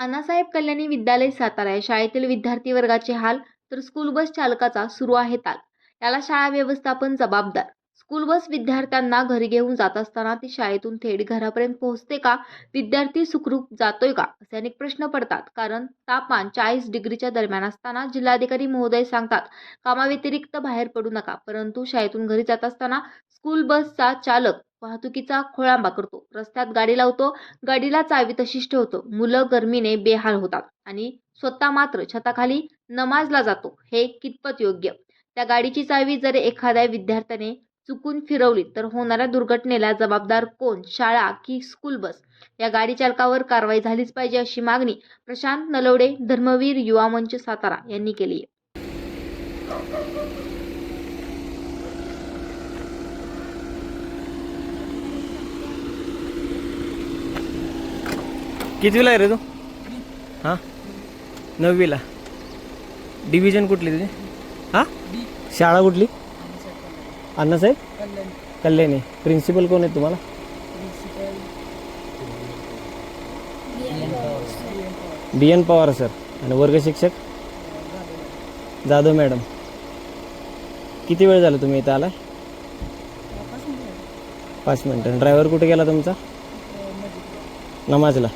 अण्णासाहेब कल्याणी विद्यालय सातारा या शाळेतील विद्यार्थी वर्गाचे हाल तर स्कूल बस चालकाचा सुरू आहे ताल. याला शाळा व्यवस्थापन जबाबदार. स्कूल बस विद्यार्थ्यांना घरी घेऊन जात असताना ती शाळेतून थेट घरापर्यंत पोहोचते का? विद्यार्थी सुखरूप जातोय का? असे अनेक प्रश्न पडतात. कारण तापमान चाळीस डिग्रीच्या दरम्यान असताना जिल्हाधिकारी महोदय सांगतात कामाव्यतिरिक्त बाहेर पडू नका. परंतु शाळेतून घरी जात असताना स्कूल बसचा चालक वाहतुकीचा खोळांबा करतो. रस्त्यात गाडी लावतो. गाडीला चावी तशीच ठेवतो मुलं गरमीने बेहाल होतात आणि स्वतः मात्र छताखाली नमाजला जातो. हे कितपत योग्य? त्या गाडीची चावी जर एखाद्या विद्यार्थ्याने चुकून फिरवली तर होणाऱ्या दुर्घटनेला जबाबदार कोण? शाळा की स्कूल बस या गाडी चालकावर कारवाई झालीच पाहिजे अशी मागणी प्रशांत नलवडे धर्मवीर युवा मंच सातारा यांनी केली आहे कितवीला आहे रे तू? हां? नववीला. डिव्हिजन कुठली तुझी? हां? शाळा कुठली? अण्णासाहेब कल्याणी. प्रिन्सिपल कोण आहेत तुम्हाला? बी एन पवार सर आणि वर्ग शिक्षक? जाधव मॅडम. किती वेळ झाला तुम्ही इथं आला पाच मिनटं. ड्रायव्हर कुठे गेला तुमचा? नमाजला.